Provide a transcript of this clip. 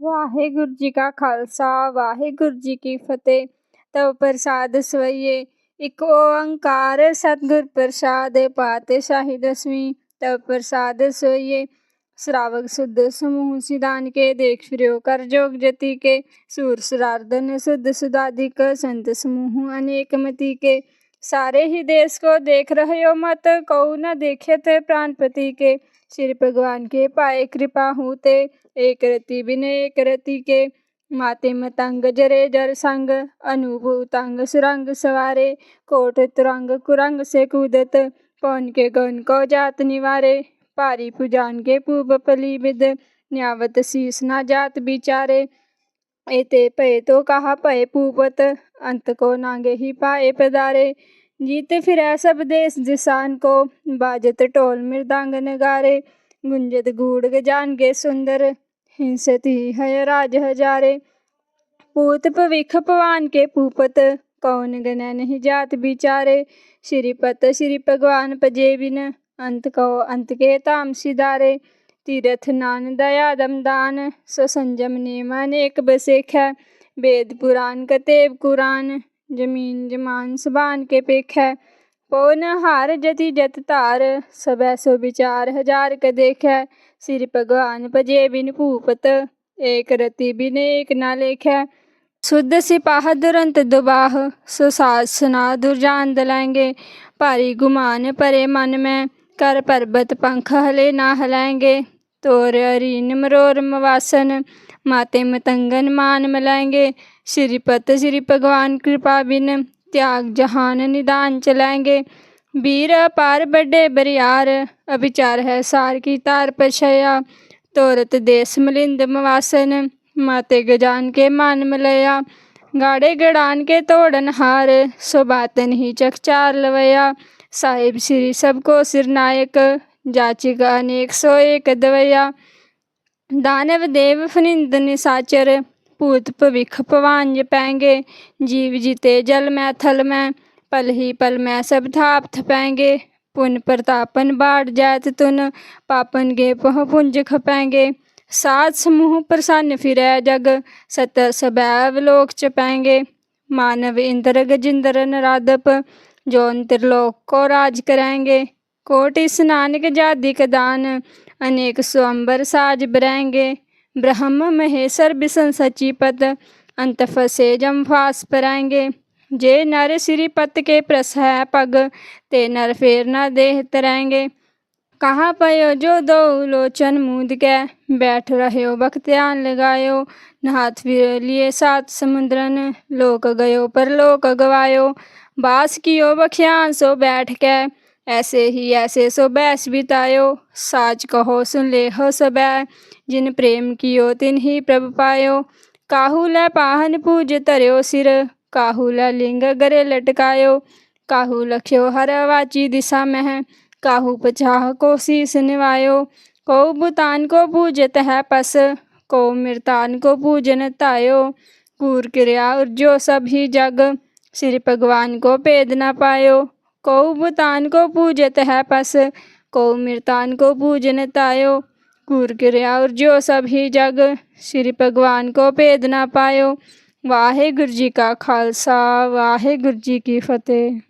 ਵਾਹਿਗੁਰੂ ਜੀ ਕਾ ਖਾਲਸਾ, ਵਾਹਿਗੁਰੂ ਜੀ ਕੀ ਫਤਿਹ। ਤਵ ਪ੍ਰਸਾਦ ਸਵਈਏ, ਇਕ ਓੰਕਾਰ ਸਤਗੁਰ ਪ੍ਰਸਾਦ ਪਾਤਸ਼ਾਹੀ ਦਸਵੀਂ। ਤਵ ਪ੍ਰਸਾਦ ਸੋਈਏ ਸਰਾਵਕ ਸੁਧ ਸਮੂਹ ਸਿਧਾਨ ਕੇ, ਦੇਖ ਫਿਰਿਓ ਕਰ ਜੋਗ ਜਤੀ ਕੇ। ਸੂਰ ਸਰਾਰਦਨ ਸੁਧ ਸੁਦਾਦਿਕ ਸੰਤ ਸਮੂਹ ਅਨੇਕ ਮਤੀ ਕੇ। सारे ही देश को देख रहे हो मत कऊ न देखे थे प्राणपति के। श्री भगवान के पाए कृपा होते एक रति बिन एक रति के। माते मतंग जरे जर संग अनुभूतंग सुरंग सवारे। कोट तुरंग कुरंग से कूदत पौन के गन को जात निवारे। पारी पुजान के पूब पली विद न्यावत शीस ना जात बिचारे। एते पे तो कहा पे पूपत अंत को नांगे ही पाए पदारे जीत फिर सब देश जिसान को बाजत टोल मृदांग नगारे गुंजत गूढ़ गजान गे सुंदर हिंसत ही है राज हजारे पूत पविख पवान के पूपत कौन गण नहीं जात बिचारे श्रीपत श्री भगवान पजे बिन अंत को अंत के ताम सिदारे तीरथ नान दया दमदान सो संजम नेम अनेक बसेख है वेद पुराण कतेब कुरान जमीन जमान सबान के पेख है पौन हार जति जत तार सब सो विचार हजार क देख है श्री भगवान भजे बिन भूपत एक रति बिन एक ना लेख है शुद्ध सिपाह दुरंत दुबाह सो सास सुना दुर्जान दलाएंगे भारी गुमान परे मन में कर पर्वत पंख हले ना हलाएंगे तोर अरीन मरोर मवासन माते मतंगन मान मलाएंगे श्रीपत श्री भगवान कृपा बिन त्याग जहान निदान चलाएंगे वीर अपार बड़े बरियार अभिचार है सार की तार पछया तोरत देश मलिंद मवासन माते गजान के मान मलया गाड़े गड़ान के तोड़न हार सो बातन ही चकचार लवया साहिब श्री सबको सिरनायक जाचिक अनेक सो एक दवया ਦਾਨਵ ਦੇਵ ਫਨਿੰਦ ਨਿਸਾਚਰ, ਭੂਤ ਭਵਿਖ ਭਵਾਨ ਪੈਂਗੇ। ਜੀਵ ਜਿਤੇ ਜਲ ਮੈਂ ਥਲ ਮੈਂ, ਪਲ ਹੀ ਪਲ ਮੈਂ ਸਭ ਥਾਪਥ ਪੈਂਗੇ। ਪੁਨ ਪ੍ਰਤਾਪਨ ਬਾੜ ਜਾਤ ਤੁਨ ਪਾਪਨ ਗੇ ਪਹ ਪੁੰਜ ਖਪੈਂਗੇ। ਸਾਧ ਸਮੂਹ ਪ੍ਰਸੰਨ ਫਿਰੈ ਜਗ ਸਤ ਸਬੈਵ ਲੋਕ ਚ ਪੈਂਗੇ। ਮਾਨਵ ਇੰਦਰ ਗਜਿੰਦਰ ਨਰਾਦਪ ਜੋਨ ਤਿਰਲੋਕ ਕੋ ਰਾਜ ਕਰਾਂਗੇ। कोटि स्नानक जादिक दान, अनेक स्वंबर साज बरेंगे। ब्रह्म महेश्वर बिसन सचिपत अंत फसे जम फास पराएँगे जे नर श्री पत के प्रस है पग, ते नर फेर न देह तरेंगे। कहाँ पयो जो दो लोचन मूद के, बैठ रहे बख्तियान लगायो। नहात फिर लिए सात समुद्रन, लोक गयो पर लोक गवायो। बास कियो बख्यान सो बैठ के। ऐसे ही ऐसे सो बितायो। साच कहो, सुन ले हो सबै। जिन प्रेम कियो, तिन ही प्रभ पायो। काहू लै पाहन पूज धर्यो सिर। काहू लै लिंग गरे लटकायो। काहू लख्यो हर वाची दिशा में। काहू पचाह को शीस निवायो। को भूतान को पूजत है पस। को मृतान को पूजन तायो। कूर क्रिया उर्जो सभी जग। सिर भगवान को भेद न पायो। को बुतान को पूजत है पस, को मृतान को पूजन तायो। कुर क्रिया और जो सभी जग, श्री भगवान को भेद ना पायो। वाहे गुरु जी का खालसा, वाहे गुरु जी की फतेह।